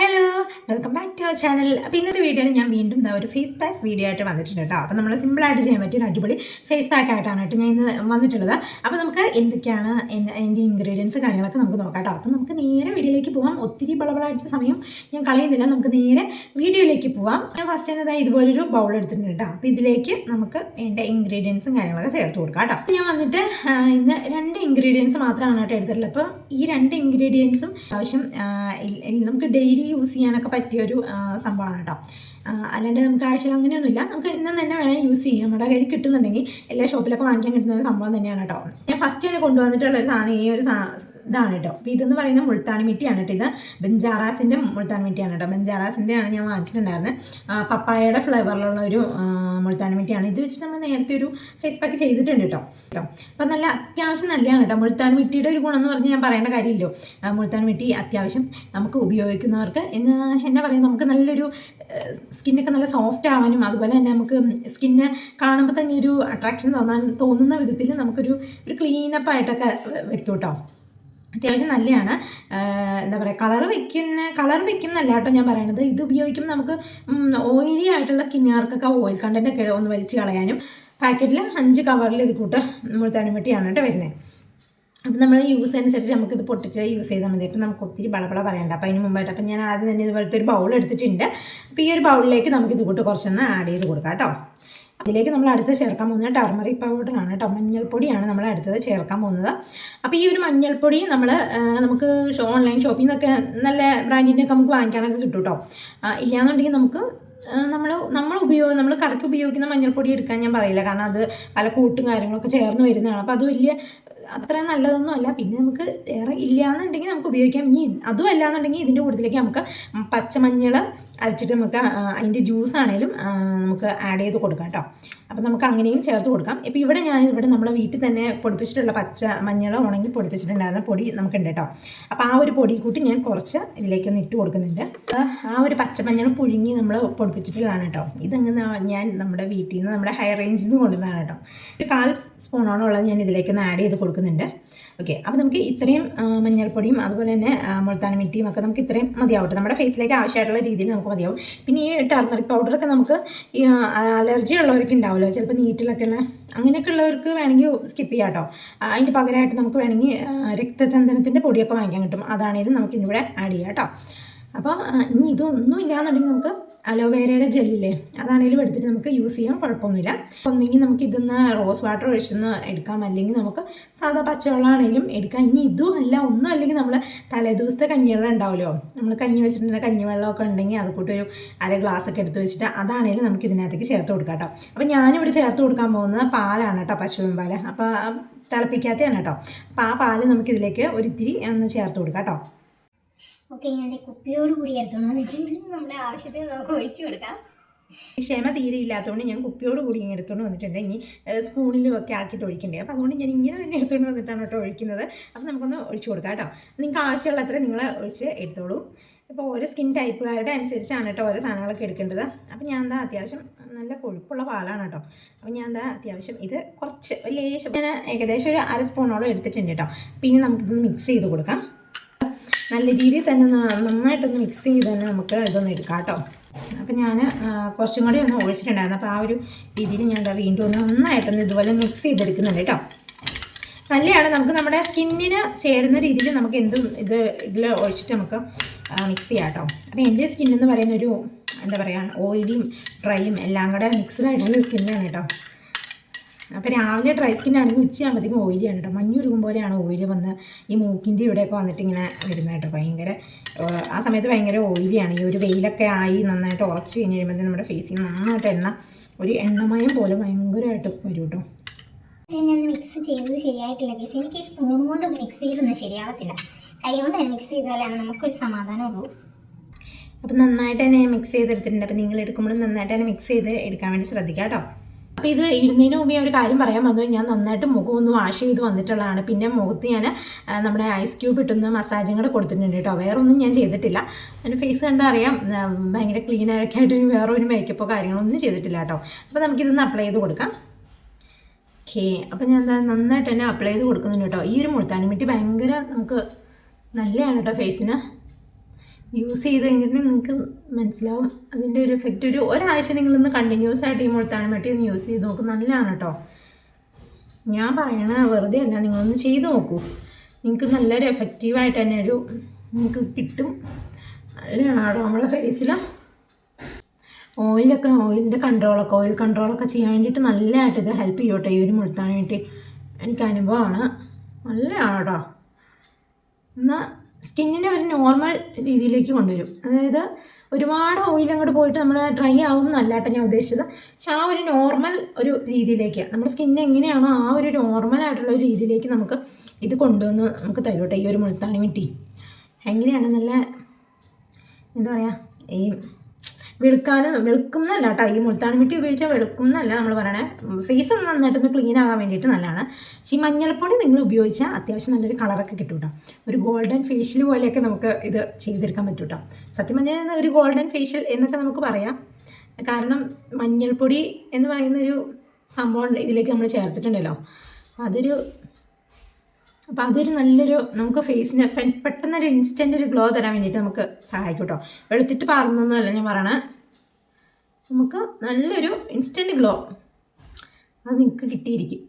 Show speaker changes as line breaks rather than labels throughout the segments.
Hello! Welcome back to our channel അപ്പോൾ ഇന്നത്തെ video ഞാൻ വീണ്ടും ഒരു ഫേസ് പാക്ക് വീഡിയോ ആയിട്ട് വന്നിട്ടുണ്ട് കേട്ടോ അപ്പോൾ നമ്മൾ സിമ്പിളായിട്ട് ചെയ്യാൻ പറ്റിയ അടിപൊളി ഫേസ് പാക്ക് ആയിട്ടാണ് കേട്ടോ ഞാൻ ഇന്ന് വന്നിട്ടുള്ളത്. അപ്പോൾ നമുക്ക് എന്തൊക്കെയാണ് എന്റെ ഇൻഗ്രീഡിയൻസ് കാര്യങ്ങളൊക്കെ നമുക്ക് നോക്കാം കേട്ടോ അപ്പോൾ നമുക്ക് നേരെ വീഡിയോയിലേക്ക് പോകാം ഒത്തിരി ബളബളടിച്ച സമയം ഞാൻ കളയുന്നില്ല. നമുക്ക് നേരെ വീഡിയോയിലേക്ക് പോവാം. ഞാൻ ഫസ്റ്റ് തന്നെ ഇതുപോലൊരു ബൗൾ എടുത്തിട്ടുണ്ട് കേട്ടോ അപ്പോൾ ഇതിലേക്ക് നമുക്ക് എന്റെ ഇൻഗ്രീഡിയൻസും കാര്യങ്ങളൊക്കെ ചേർത്ത് കൊടുക്കാം കേട്ടോ ഞാൻ വന്നിട്ട് ഇന്ന് രണ്ട് ഇൻഗ്രീഡിയൻസ് മാത്രമാണ് കേട്ടോ എടുത്തിട്ടുള്ളത്. അപ്പോൾ ഈ രണ്ട് ഇൻഗ്രീഡിയൻസും ആവശ്യം നമുക്ക് ഡെയിലി യൂസ് ചെയ്യാനൊക്കെ പറ്റിയ ഒരു ആ, സംഭവമാണ് കേട്ടോ അല്ലാണ്ട് നമുക്ക് ആഴ്ചയിൽ അങ്ങനെയൊന്നുമില്ല. നമുക്ക് ഇന്ന് തന്നെ വേണമെങ്കിൽ യൂസ് ചെയ്യാം. നമ്മുടെ കയ്യിൽ കിട്ടുന്നുണ്ടെങ്കിൽ എല്ലാ ഷോപ്പിലൊക്കെ വാങ്ങിക്കാൻ കിട്ടുന്ന ഒരു സംഭവം തന്നെയാണ് കേട്ടോ. ഞാൻ ഫസ്റ്റ് തന്നെ കൊണ്ടുവന്നിട്ടുള്ള ഒരു സാധനം ഈ ഒരു ഇതാണ് കേട്ടോ അപ്പോൾ ഇതെന്ന് പറയുന്ന മുൾത്താനി മിട്ടിയാണ് കേട്ടോ ഇത്. ബെഞ്ചാറാസിന്റെ മുൾത്താനി മിട്ടിയാണ് കേട്ടോ ബെഞ്ചാറാസിന്റെ ആണ് ഞാൻ വാങ്ങിച്ചിട്ടുണ്ടായിരുന്നത് പപ്പായയുടെ ഫ്ലേവറിലുള്ള ഒരു മുൾത്താൻ മിട്ടിയാണ്. ഇത് വെച്ചിട്ട് നമ്മൾ നേരത്തെ ഒരു ഫേസ് പാക്ക് ചെയ്തിട്ടുണ്ട് കേട്ടോ കേട്ടോ അപ്പോൾ നല്ല അത്യാവശ്യം നല്ലതാണ് കേട്ടോ മുൾത്താൻ മിട്ടിയുടെ ഒരു ഗുണം എന്ന് പറഞ്ഞ് ഞാൻ പറയേണ്ട കാര്യമില്ലോ മുൾത്താൻ മിട്ടി അത്യാവശ്യം നമുക്ക് ഉപയോഗിക്കുന്നവർക്ക് എന്ന് എന്നാ പറയുക നമുക്ക് നല്ലൊരു സ്കിന്നൊക്കെ നല്ല സോഫ്റ്റ് ആവാനും അതുപോലെ തന്നെ നമുക്ക് സ്കിന്ന് കാണുമ്പോൾ തന്നെ ഒരു അട്രാക്ഷൻ തോന്നാൻ തോന്നുന്ന വിധത്തിൽ നമുക്കൊരു ഒരു ക്ലീനപ്പ് ആയിട്ടൊക്കെ വെക്കും കേട്ടോ അത്യാവശ്യം നല്ലതാണ് എന്താ പറയുക കളർ വെക്കുന്ന കളർ വെക്കുന്നല്ല കേട്ടോ ഞാൻ പറയണത്. ഇത് ഉപയോഗിക്കുമ്പോൾ നമുക്ക് ഓയിലി ആയിട്ടുള്ള സ്കിന്നുകാർക്കൊക്കെ ഓയിൽ കണ്ടന്റ് ഒക്കെ ഒന്ന് വലിച്ച് കളയാനും. പാക്കറ്റിൽ അഞ്ച് കവറിൽ ഇത് കൂട്ട് മുഴുത്താനും വെട്ടിയാണ് കേട്ടോ വരുന്നത് അപ്പം നമ്മൾ യൂസ് അനുസരിച്ച് നമുക്കിത് പൊട്ടിച്ച് യൂസ് ചെയ്താൽ മതി. അപ്പം നമുക്ക് ഒത്തിരി ബളബള പറയണ്ട. അപ്പം അതിന് മുമ്പായിട്ട് അപ്പം ഞാൻ ആദ്യം തന്നെ ഇതുപോലത്തെ ഒരു ബൗൾ എടുത്തിട്ടുണ്ട്. അപ്പോൾ ഈ ഒരു ബൗളിലേക്ക് നമുക്ക് ഇത് കൂട്ട് കുറച്ചൊന്ന് ആഡ് ചെയ്ത് കൊടുക്കാം കേട്ടോ. അതിലേക്ക് നമ്മൾ അടുത്ത് ചേർക്കാൻ പോകുന്നത് ടർമറിക് പൗഡറാണ് കേട്ടോ. മഞ്ഞൾപ്പൊടിയാണ് നമ്മൾ അടുത്തത് ചേർക്കാൻ പോകുന്നത്. അപ്പോൾ ഈ ഒരു മഞ്ഞൾപ്പൊടി നമ്മൾ നമുക്ക് ഓൺലൈൻ ഷോപ്പിൽ നിന്നൊക്കെ നല്ല ബ്രാൻഡിന്റെ ഒക്കെ നമുക്ക് വാങ്ങിക്കാനൊക്കെ കിട്ടും കേട്ടോ. ഇല്ലയെന്നുണ്ടെങ്കിൽ നമുക്ക് നമ്മൾ നമ്മൾ ഉപയോഗം നമ്മൾ കറിക്ക് ഉപയോഗിക്കുന്ന മഞ്ഞൾപ്പൊടി എടുക്കാൻ ഞാൻ പറയില്ല. കാരണം അത് പല കൂട്ടും കാര്യങ്ങളൊക്കെ ചേർന്ന് വരുന്നതാണ്. അപ്പോൾ അത് വലിയ അത്ര നല്ലതൊന്നും അല്ല. പിന്നെ നമുക്ക് വേറെ ഇല്ലയെന്നുണ്ടെങ്കിൽ നമുക്ക് ഉപയോഗിക്കാം. ഇനി അതും അല്ല എന്നുണ്ടെങ്കിൽ ഇതിന്റെ കൂട്ടത്തിലേക്ക് നമുക്ക് പച്ചമഞ്ഞൾ അരച്ചിട്ട് നമുക്ക് അതിന്റെ ജ്യൂസ് ആണെങ്കിലും നമുക്ക് ആഡ് ചെയ്ത് കൊടുക്കാം കേട്ടോ. അപ്പോൾ നമുക്ക് അങ്ങനെയും ചേർത്ത് കൊടുക്കാം. ഇപ്പോൾ ഇവിടെ ഞാൻ ഇവിടെ നമ്മുടെ വീട്ടിൽ തന്നെ പൊടിപ്പിച്ചിട്ടുള്ള പച്ച മഞ്ഞൾ ഉണങ്ങി പൊടിപ്പിച്ചിട്ടുണ്ടായിരുന്ന പൊടി നമുക്കുണ്ട് കേട്ടോ. അപ്പോൾ ആ ഒരു പൊടി കൂട്ടി ഞാൻ കുറച്ച് ഇതിലേക്കൊന്ന് ഇട്ട് കൊടുക്കുന്നുണ്ട്. ആ ഒരു പച്ചമഞ്ഞൾ പുഴുങ്ങി നമ്മൾ പൊടിപ്പിച്ചിട്ടുള്ളതാണ് കേട്ടോ. ഇതങ്ങനെ ഞാൻ നമ്മുടെ വീട്ടിൽ നിന്ന് നമ്മുടെ ഹൈ റേഞ്ചിൽ നിന്ന് കൊണ്ടുവന്നതാണ് കേട്ടോ. ഒരു കാൽ സ്പൂണോളം ഉള്ളത് ഞാൻ ഇതിലേക്ക് ഒന്ന് ആഡ് ചെയ്ത് കൊടുക്കുന്നുണ്ട്. ഓക്കെ അപ്പോൾ നമുക്ക് ഇത്രയും മഞ്ഞൾപ്പൊടിയും അതുപോലെ തന്നെ മുൾത്താന മിട്ടിയും ഒക്കെ നമുക്ക് ഇത്രയും മതിയാവട്ടെ. നമ്മുടെ ഫേസിലേക്ക് ആവശ്യമായിട്ടുള്ള രീതിയിൽ നമുക്ക് മതിയാവും. പിന്നെ ഈ ടർമറിക് പൗഡറൊക്കെ നമുക്ക് അലർജി ഉള്ളവർക്ക് ഉണ്ടാവുമല്ലോ. ചിലപ്പോൾ നീറ്റിലൊക്കെ ഉള്ള അങ്ങനെയൊക്കെ ഉള്ളവർക്ക് വേണമെങ്കിൽ സ്കിപ്പ് ചെയ്യാം കേട്ടോ. അതിന്റെ പകരമായിട്ട് നമുക്ക് വേണമെങ്കിൽ രക്തചന്ദനത്തിന്റെ പൊടിയൊക്കെ വാങ്ങിക്കാൻ കിട്ടും. അതാണെങ്കിലും നമുക്ക് ഇതിവിടെ ആഡ് ചെയ്യാം കേട്ടോ. അപ്പോൾ ഇനി ഇതൊന്നും ഇല്ലാന്നുണ്ടെങ്കിൽ നമുക്ക് അലോവേരയുടെ ജെല്ലില്ലേ? അതാണെങ്കിലും എടുത്തിട്ട് നമുക്ക് യൂസ് ചെയ്യാൻ കുഴപ്പമൊന്നുമില്ല. ഒന്നെങ്കിൽ നമുക്ക് ഇതിന്ന് റോസ് വാട്ടർ ഒഴിച്ചൊന്ന് എടുക്കാം. അല്ലെങ്കിൽ നമുക്ക് സാധാ പച്ചവെള്ളമാണെങ്കിലും എടുക്കാം. ഇനി ഇതും അല്ല ഒന്നും അല്ലെങ്കിൽ നമ്മൾ തലേദിവസത്തെ കഞ്ഞിവെള്ളം ഉണ്ടാവുമല്ലോ. നമ്മൾ കഞ്ഞി വെച്ചിട്ടുണ്ടെങ്കിൽ കഞ്ഞിവെള്ളമൊക്കെ ഉണ്ടെങ്കിൽ അത് കൂട്ടി ഒരു അര ഗ്ലാസ് ഒക്കെ എടുത്ത് വെച്ചിട്ട് അതാണെങ്കിലും നമുക്ക് ഇതിനകത്തേക്ക് ചേർത്ത് കൊടുക്കാം കേട്ടോ. അപ്പോൾ ഞാനിവിടെ ചേർത്ത് കൊടുക്കാൻ പോകുന്നത് പാലാണ് കേട്ടോ പശുവിൻ പാൽ. അപ്പോൾ തിളപ്പിക്കാത്തതാണ് കേട്ടോ. അപ്പോൾ ആ പാൽ നമുക്കിതിലേക്ക് ഒരിത്തിരി ഒന്ന് ചേർത്ത് കൊടുക്കാം കേട്ടോ.
ഓക്കെ ഞാൻ കുപ്പിയോട് കൂടി എടുത്തോണ്ട് വന്നിട്ടുണ്ട് നമ്മുടെ ആവശ്യത്തിന് നമുക്ക് ഒഴിച്ചു കൊടുക്കാം.
ക്ഷമ തീരെ ഇല്ലാത്തതുകൊണ്ട് ഞാൻ കുപ്പിയോട് കൂടി ഇങ്ങനെ എടുത്തുകൊണ്ട് വന്നിട്ടുണ്ട്. ഇനി സ്പൂണിലും ഒക്കെ ആക്കിയിട്ട് ഒഴിക്കണ്ടേ. അപ്പോൾ അതുകൊണ്ട് ഞാൻ ഇങ്ങനെ തന്നെ എടുത്തുകൊണ്ട് വന്നിട്ടാണ് കേട്ടോ ഒഴിക്കുന്നത്. അപ്പോൾ നമുക്കൊന്ന് ഒഴിച്ചു കൊടുക്കാം കേട്ടോ. നിങ്ങൾക്ക് ആവശ്യമുള്ള അത്ര നിങ്ങൾ ഒഴിച്ച് എടുത്തോളൂ. ഇപ്പോൾ ഓരോ സ്കിൻ ടൈപ്പുകാരുടെ അനുസരിച്ചാണ് കേട്ടോ ഓരോ സാധനങ്ങളൊക്കെ എടുക്കേണ്ടത്. അപ്പോൾ ഞാൻ എന്താ അത്യാവശ്യം നല്ല കൊഴുപ്പുള്ള പാലാണ് കേട്ടോ. അപ്പോൾ ഞാൻ എന്താ അത്യാവശ്യം ഇത് കുറച്ച് ലേശം ഞാൻ ഏകദേശം ഒരു അര സ്പൂണോളം എടുത്തിട്ടുണ്ട് കേട്ടോ. പിന്നെ നമുക്കിതൊന്ന് മിക്സ് ചെയ്ത് കൊടുക്കാം. നല്ല രീതിയിൽ തന്നെ നന്നായിട്ടൊന്ന് മിക്സ് ചെയ്ത് തന്നെ നമുക്ക് ഇതൊന്ന് എടുക്കാം കേട്ടോ. അപ്പം ഞാൻ കുറച്ചും കൂടി ഒന്ന് ഒഴിച്ചിട്ടുണ്ടായിരുന്നു. അപ്പോൾ ആ ഒരു രീതിയിൽ ഞാൻ എന്താ വീണ്ടും ഒന്ന് നന്നായിട്ടൊന്ന് ഇതുപോലെ മിക്സ് ചെയ്തെടുക്കുന്നുണ്ട് കേട്ടോ. നല്ലതാണ് നമുക്ക് നമ്മുടെ സ്കിന്നിന് ചേരുന്ന രീതിയിൽ നമുക്ക് എന്തും ഇത് ഇതിൽ ഒഴിച്ചിട്ട് നമുക്ക് മിക്സ് ചെയ്യാം കേട്ടോ. അപ്പോൾ എന്റെ സ്കിന്നെന്ന് പറയുന്നൊരു എന്താ പറയുക ഓയിലിയും ഡ്രൈയും എല്ലാം കൂടെ മിക്സ്ഡ് ആയിട്ടുള്ള സ്കിന്നാണ് കേട്ടോ. അപ്പോൾ രാവിലെ ഡ്രൈ സ്കിൻ ആണെങ്കിൽ ഉച്ചയാകുമ്പോഴത്തേക്കും ഓയിലിയാണ് കേട്ടോ. മഞ്ഞുരുകും പോലെയാണ് ഓയിൽ വന്ന് ഈ മൂക്കിന്റെ ഇവിടെയൊക്കെ വന്നിട്ട് ഇങ്ങനെ വരുന്നത് കേട്ടോ. ഭയങ്കര ആ സമയത്ത് ഭയങ്കര ഓയിലിയാണ് ഈ ഒരു വെയിലൊക്കെ ആയി നന്നായിട്ട് ഉറച്ച് കഴിഞ്ഞ് കഴിയുമ്പോൾ നമ്മുടെ ഫേസിൽ നന്നായിട്ട് എണ്ണ ഒരു എണ്ണമയം പോലെ ഭയങ്കരമായിട്ട് വരും കേട്ടോ.
ഞാൻ ഒന്ന് മിക്സ് ചെയ്തത് ശരിയായിട്ടില്ല കേസ് എനിക്ക് ഈ സ്പൂൺ കൊണ്ടൊന്ന് മിക്സ് ചെയ്തൊന്നും ശരിയാവത്തില്ല. കൈ കൊണ്ട് തന്നെ മിക്സ് ചെയ്താലാണ് നമുക്കൊരു സമാധാനമുള്ളൂ.
അപ്പം നന്നായിട്ട് തന്നെ മിക്സ് ചെയ്തെടുത്തിട്ടുണ്ട്. അപ്പം നിങ്ങൾ എടുക്കുമ്പോഴും നന്നായിട്ട് തന്നെ മിക്സ് ചെയ്ത് എടുക്കാൻ വേണ്ടി ശ്രദ്ധിക്കാം കേട്ടോ. അപ്പോൾ ഇത് ഇടുന്നതിന് മുമ്പ് ഒരു കാര്യം പറയാൻ വന്നു. ഞാൻ നന്നായിട്ട് മുഖം ഒന്ന് വാഷ് ചെയ്ത് വന്നിട്ടുള്ളതാണ്. പിന്നെ മുഖത്ത് ഞാൻ നമ്മുടെ ഐസ് ക്യൂബ് ഇട്ടുന്ന മസാജും കൂടെ കൊടുത്തിട്ടുണ്ട് കേട്ടോ. വേറെ ഒന്നും ഞാൻ ചെയ്തിട്ടില്ല. എന്റെ ഫേസ് ആ, ഭയങ്കര ക്ലീൻ ആയിട്ട് വേറെ ഒരു മേക്കപ്പോ കാര്യങ്ങളൊന്നും ചെയ്തിട്ടില്ല കേട്ടോ. അപ്പോൾ നമുക്കിതൊന്ന് അപ്ലൈ ചെയ്ത് കൊടുക്കാം. ഓക്കെ അപ്പോൾ ഞാൻ എന്താ നന്നായിട്ട് തന്നെ അപ്ലൈ ചെയ്ത് കൊടുക്കുന്നുണ്ട് കേട്ടോ. ഈ ഒരു മുൾത്താനിമിട്ടി ഭയങ്കര നമുക്ക് നല്ലതാണ് കേട്ടോ ഫേസിന് യൂസ് ചെയ്ത് കഴിഞ്ഞിട്ടുണ്ടെങ്കിൽ നിങ്ങൾക്ക് മനസ്സിലാവും. അതിന്റെ ഒരു എഫക്റ്റ് ഒരു ഒരാഴ്ച നിങ്ങളൊന്ന് കണ്ടിന്യൂസ് ആയിട്ട് ഈ മുഴുത്താൻ മട്ടി ഒന്ന് യൂസ് ചെയ്ത് നോക്കും. നല്ലതാണ് കേട്ടോ ഞാൻ പറയണ വെറുതെ അല്ല നിങ്ങളൊന്ന് ചെയ്ത് നോക്കൂ. നിങ്ങൾക്ക് നല്ലൊരു എഫക്റ്റീവായിട്ട് തന്നെ ഒരു നിങ്ങൾക്ക് കിട്ടും. നല്ലതാണ് കേട്ടോ നമ്മുടെ ഫേസിൽ ഓയിലൊക്കെ ഓയിലിന്റെ കൺട്രോളൊക്കെ ഓയിൽ കൺട്രോളൊക്കെ ചെയ്യാൻ വേണ്ടിയിട്ട് നല്ലതായിട്ട് ഇത് ഹെൽപ്പ് ചെയ്യും കേട്ടോ ഈ ഒരു മുഴുത്താൻ വേണ്ടി എനിക്ക് അനുഭവമാണ്. നല്ലതാണ് കേട്ടോ എന്നാൽ സ്കിന്നിനെ ഒരു നോർമൽ രീതിയിലേക്ക് കൊണ്ടുവരും. അതായത് ഒരുപാട് ഓയിൽ അങ്ങോട്ട് പോയിട്ട് നമ്മൾ ഡ്രൈ ആവും എന്നല്ല കേട്ടോ ഞാൻ ഉദ്ദേശിച്ചത്. പക്ഷെ ആ ഒരു നോർമൽ ഒരു രീതിയിലേക്ക് നമ്മുടെ സ്കിന്ന് എങ്ങനെയാണോ ആ ഒരു നോർമൽ ആയിട്ടുള്ള ഒരു രീതിയിലേക്ക് നമുക്ക് ഇത് കൊണ്ടുവന്ന് നമുക്ക് തരും കേട്ടോ ഈ ഒരു മുൾത്താണി മിട്ടി. എങ്ങനെയാണ് നല്ല എന്താ പറയുക ഈ വെളുക്കാനും വെളുക്കുന്നല്ല കേട്ടോ. ഈ മുൾത്താൻ മിട്ടി ഉപയോഗിച്ചാൽ വെളുക്കുന്നല്ല നമ്മൾ പറയണേ. ഫേസ് ഒന്ന് നന്നായിട്ടൊന്ന് ക്ലീൻ ആകാൻ വേണ്ടിയിട്ട് നല്ലതാണ്. പക്ഷേ ഈ മഞ്ഞൾപ്പൊടി നിങ്ങൾ ഉപയോഗിച്ചാൽ അത്യാവശ്യം നല്ലൊരു കളറൊക്കെ കിട്ടും കേട്ടോ ഒരു ഗോൾഡൻ ഫേഷ്യൽ പോലെയൊക്കെ നമുക്ക് ഇത് ചെയ്തെടുക്കാൻ പറ്റും കേട്ടോ സത്യം പറഞ്ഞാൽ ഒരു ഗോൾഡൻ ഫേഷ്യൽ എന്നൊക്കെ നമുക്ക് പറയാം. കാരണം മഞ്ഞൾപ്പൊടി എന്ന് പറയുന്ന ഒരു സംഭവം ഇതിലേക്ക് നമ്മൾ ചേർത്തിട്ടുണ്ടല്ലോ. അതൊരു അപ്പോൾ അതൊരു നല്ലൊരു നമുക്ക് ഫേസിന് പെട്ടെന്നൊരു ഇൻസ്റ്റന്റ് ഒരു ഗ്ലോ തരാൻ വേണ്ടിയിട്ട് നമുക്ക് സഹായിക്കും കേട്ടോ വെളുത്തിട്ട് പാർന്നൊന്നുമല്ല ഞാൻ പറയണേ. നമുക്ക് നല്ലൊരു ഇൻസ്റ്റന്റ് ഗ്ലോ അത് നിങ്ങൾക്ക് കിട്ടിയിരിക്കും.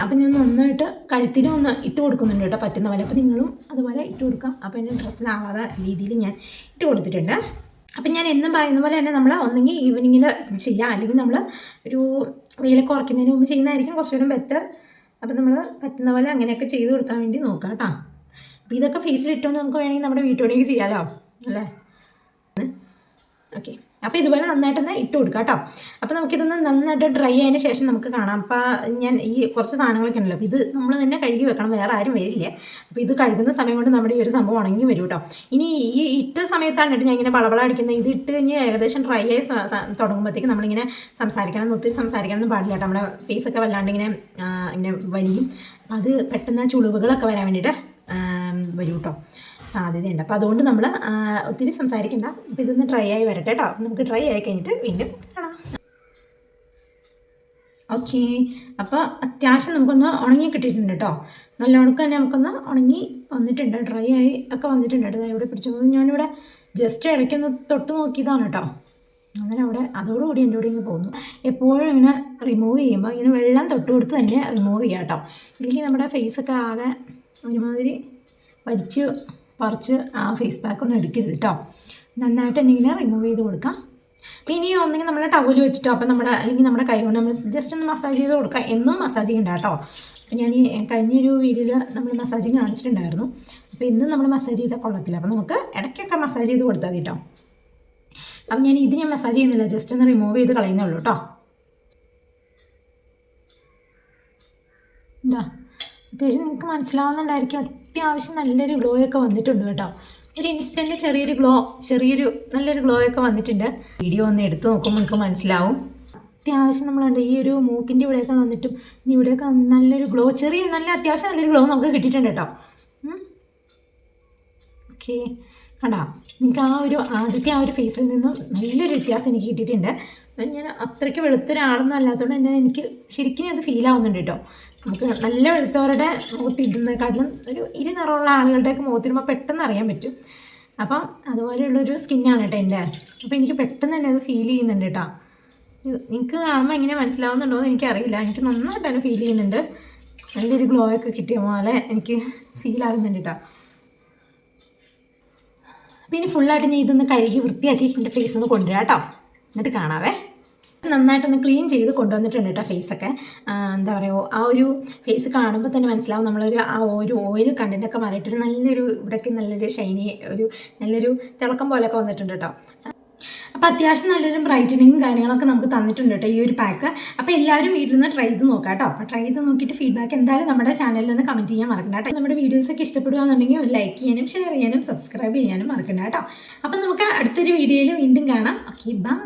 അപ്പം ഞാൻ നന്നായിട്ട് കഴുത്തിലും ഒന്ന് ഇട്ട് കൊടുക്കുന്നുണ്ട് കേട്ടോ പറ്റുന്ന പോലെ. അപ്പോൾ നിങ്ങളും അതുപോലെ ഇട്ട് കൊടുക്കാം. അപ്പോൾ എന്റെ ഡ്രസ്സിലാവാതെ രീതിയിൽ ഞാൻ ഇട്ട് കൊടുത്തിട്ടുണ്ട്. അപ്പം ഞാൻ എന്നും പറയുന്ന പോലെ തന്നെ നമ്മൾ ഒന്നെങ്കിൽ ഈവനിങ്ങിൽ ചെയ്യാം. അല്ലെങ്കിൽ നമ്മൾ ഒരു വെയിലൊക്കെ ഉറക്കുന്നതിന് മുമ്പ് ചെയ്യുന്നതായിരിക്കും. കുറച്ചുകൂടെ ബെറ്റർ അപ്പം നമ്മൾ പറ്റുന്ന പോലെ അങ്ങനെയൊക്കെ ചെയ്ത് കൊടുക്കാൻ വേണ്ടി നോക്കാം കേട്ടോ. അപ്പോൾ ഇതൊക്കെ ഫേസിൽ ഇട്ടുകൊണ്ട് നമുക്ക് വേണമെങ്കിൽ നമ്മുടെ വീട്ടുപണിയൊക്കെ ചെയ്യാമല്ലോ അല്ലേ? ഓക്കെ. അപ്പോൾ ഇതുപോലെ നന്നായിട്ടൊന്ന് ഇട്ട് കൊടുക്കുക കേട്ടോ. അപ്പോൾ നമുക്കിതൊന്ന് നന്നായിട്ട് ഡ്രൈ ആയതിന് ശേഷം നമുക്ക് കാണാം. അപ്പോൾ ഞാൻ ഈ കുറച്ച് സാധനങ്ങളൊക്കെ ഉണ്ടല്ലോ അപ്പോൾ ഇത് നമ്മൾ തന്നെ കഴുകി വെക്കണം വേറെ ആരും വരില്ല. അപ്പോൾ ഇത് കഴുകുന്ന സമയം കൊണ്ട് നമ്മുടെ ഈ ഒരു സംഭവം ഉണങ്ങി വരും കേട്ടോ. ഇനി ഈ ഇട്ട സമയത്താണ് കേട്ടോ ഞാൻ ഇങ്ങനെ വളവള അടിക്കുന്നത്. ഇത് ഇട്ട് കഴിഞ്ഞ് ഏകദേശം ഡ്രൈ ആയി തുടങ്ങുമ്പോഴത്തേക്ക് നമ്മളിങ്ങനെ സംസാരിക്കണം എന്ന് ഒത്തിരി സംസാരിക്കണം എന്ന് പാടില്ല കേട്ടോ. നമ്മുടെ ഫേസൊക്കെ വല്ലാണ്ട് ഇങ്ങനെ ഇങ്ങനെ വലിയും. അത് പെട്ടെന്ന് ചുളിവുകളൊക്കെ വരാൻ വേണ്ടിയിട്ട് വരും കേട്ടോ സാധ്യതയുണ്ട്. അപ്പോൾ അതുകൊണ്ട് നമ്മൾ ഒത്തിരി സംസാരിക്കണ്ട. അപ്പോൾ ഇതൊന്ന് ഡ്രൈ ആയി വരട്ടെ കേട്ടോ. നമുക്ക് ട്രൈ ആയി കഴിഞ്ഞിട്ട് വീണ്ടും കാണാം. ഓക്കെ അപ്പോൾ അത്യാവശ്യം നമുക്കൊന്ന് ഉണങ്ങി കിട്ടിയിട്ടുണ്ട് കേട്ടോ. നല്ല ഉണക്കം തന്നെ നമുക്കൊന്ന് ഉണങ്ങി വന്നിട്ടുണ്ട്. ഡ്രൈ ആയി ഒക്കെ വന്നിട്ടുണ്ട്. കേട്ടോ ഇവിടെ പിടിച്ചു ഞാനിവിടെ ജസ്റ്റ് ഇടയ്ക്കൊന്ന് തൊട്ട് നോക്കിയതാണ് കേട്ടോ. അങ്ങനെ അവിടെ അതോടുകൂടി എന്റെ കൂടെ ഇങ്ങനെ പോകുന്നു. എപ്പോഴും ഇങ്ങനെ റിമൂവ് ചെയ്യുമ്പോൾ ഇങ്ങനെ വെള്ളം തൊട്ട് കൊടുത്ത് തന്നെ റിമൂവ് ചെയ്യാം കേട്ടോ. ഇല്ലെങ്കിൽ നമ്മുടെ ഫേസൊക്കെ ആകെ ഒരുമാതിരി വലിച്ച് പറിച്ച് ആ ഫേസ് പാക്ക് ഒന്നും എടുക്കരുത് കേട്ടോ നന്നായിട്ട് എന്തെങ്കിലും റിമൂവ് ചെയ്ത് കൊടുക്കാം. പിന്നെ ഒന്നെങ്കിൽ നമ്മുടെ ടവൽ വെച്ചിട്ടോ അപ്പം നമ്മുടെ അല്ലെങ്കിൽ നമ്മുടെ കൈ കൊണ്ട് നമ്മൾ ജസ്റ്റ് ഒന്ന് മസാജ് ചെയ്ത് കൊടുക്കാം. എന്നും മസാജ് ചെയ്യണ്ട കേട്ടോ അപ്പം ഞാൻ ഈ കഴിഞ്ഞൊരു വീഡിയോയിൽ നമ്മൾ മസാജിങ് കാണിച്ചിട്ടുണ്ടായിരുന്നു. അപ്പോൾ ഇന്നും നമ്മൾ മസാജ് ചെയ്താൽ കൊള്ളത്തില്ല. അപ്പം നമുക്ക് ഇടയ്ക്കൊക്കെ മസാജ് ചെയ്ത് കൊടുത്താൽ കേട്ടോ അപ്പം ഞാൻ ഇത് ഞാൻ മസാജ് ചെയ്യുന്നില്ല. ജസ്റ്റ് ഒന്ന് റിമൂവ് ചെയ്ത് കളയുന്നേ ഉള്ളൂ കേട്ടോ എന്താ? അത്യാവശ്യം നിങ്ങൾക്ക് മനസ്സിലാവുന്നുണ്ടായിരിക്കും അത്യാവശ്യം നല്ലൊരു ഗ്ലോ ഒക്കെ വന്നിട്ടുണ്ട് കേട്ടോ. ഒരു ഇൻസ്റ്റന്റ് ചെറിയൊരു ഗ്ലോ ചെറിയൊരു നല്ലൊരു ഗ്ലോ ഒക്കെ വന്നിട്ടുണ്ട്. വീഡിയോ ഒന്ന് എടുത്തു നോക്കുമ്പോൾ നിങ്ങൾക്ക് മനസ്സിലാവും. അത്യാവശ്യം നമ്മളുണ്ട് ഈ ഒരു മൂക്കിന്റെ ഇവിടെയൊക്കെ വന്നിട്ടും ഇനി ഇവിടെയൊക്കെ നല്ലൊരു ഗ്ലോ ചെറിയ നല്ല അത്യാവശ്യം നല്ലൊരു ഗ്ലോ നമുക്ക് കിട്ടിയിട്ടുണ്ട് കേട്ടോ. ഓക്കെ കണ്ടോ എനിക്ക് ആ ഒരു ആദ്യത്തെ ആ ഒരു ഫേസിൽ നിന്നും നല്ലൊരു വ്യത്യാസം എനിക്ക് കിട്ടിയിട്ടുണ്ട്. ഞാൻ അത്രയ്ക്ക് വെളുത്തൊരാളൊന്നും അല്ലാത്തതുകൊണ്ട് തന്നെ എനിക്ക് ശരിക്കും അത് ഫീൽ ആവുന്നുണ്ട് കേട്ടോ. നമുക്ക് നല്ല വെളുത്തവരുടെ മുഖത്തിടുന്നതിനെക്കാട്ടിലും ഒരു ഇരു നിറമുള്ള ആളുകളുടെയൊക്കെ മുഖത്തിടുമ്പോൾ പെട്ടെന്ന് അറിയാൻ പറ്റും. അപ്പം അതുപോലെയുള്ളൊരു സ്കിന്നാണ് കേട്ടോ എന്റെ. അപ്പോൾ എനിക്ക് പെട്ടെന്ന് തന്നെ അത് ഫീൽ ചെയ്യുന്നുണ്ട് കേട്ടോ. നിങ്ങൾക്ക് കാണുമ്പോൾ എങ്ങനെ മനസ്സിലാവുന്നുണ്ടോ എന്ന് എനിക്കറിയില്ല എനിക്ക് നന്നായിട്ട് ഫീൽ ചെയ്യുന്നുണ്ട്. നല്ലൊരു ഗ്ലോ ഒക്കെ കിട്ടിയ പോലെ എനിക്ക് ഫീൽ ആകുന്നുണ്ട് കേട്ടോ. പിന്നെ ഫുള്ളായിട്ട് ഞാൻ ഇതൊന്ന് കഴുകി വൃത്തിയാക്കി എന്റെ ഫേസ് ഒന്ന് കൊണ്ടുവരാം കേട്ടോ. എന്നിട്ട് കാണാവേ. നന്നായിട്ടൊന്ന് ക്ലീൻ ചെയ്ത് കൊണ്ടുവന്നിട്ടുണ്ട് കേട്ടോ ഫേസൊക്കെ എന്താ പറയുക ആ ഒരു ഫേസ് കാണുമ്പോൾ തന്നെ മനസ്സിലാവും നമ്മളൊരു ആ ഒരു ഓയിൽ കണ്ടന്റൊക്കെ മാറിയിട്ടൊരു നല്ലൊരു ഇവിടേക്ക് നല്ലൊരു ഷൈനി ഒരു നല്ലൊരു തിളക്കം പോലെയൊക്കെ വന്നിട്ടുണ്ട് കേട്ടോ. അപ്പോൾ അത്യാവശ്യം നല്ലൊരു ബ്രൈറ്റനിങ്ങും കാര്യങ്ങളൊക്കെ നമുക്ക് തന്നിട്ടുണ്ട് കേട്ടോ ഈ ഒരു പാക്ക് അപ്പോൾ എല്ലാവരും വീട്ടിൽ നിന്ന് ട്രൈ ചെയ്ത് നോക്കാം കേട്ടോ. അപ്പോൾ ട്രൈ ചെയ്ത് നോക്കിയിട്ട് ഫീഡ്ബാക്ക് എന്തായാലും നമ്മുടെ ചാനലിൽ നിന്ന് കമന്റ് ചെയ്യാൻ മറക്കണ്ട കേട്ടോ. നമ്മുടെ വീഡിയോസൊക്കെ ഇഷ്ടപ്പെടുകയാണെന്നുണ്ടെങ്കിൽ ഒരു ലൈക്ക് ചെയ്യാനും ഷെയർ ചെയ്യാനും സബ്സ്ക്രൈബ് ചെയ്യാനും മറക്കണ്ട കേട്ടോ. അപ്പോൾ നമുക്ക് അടുത്തൊരു വീഡിയോയിൽ വീണ്ടും കാണാം. Okay bye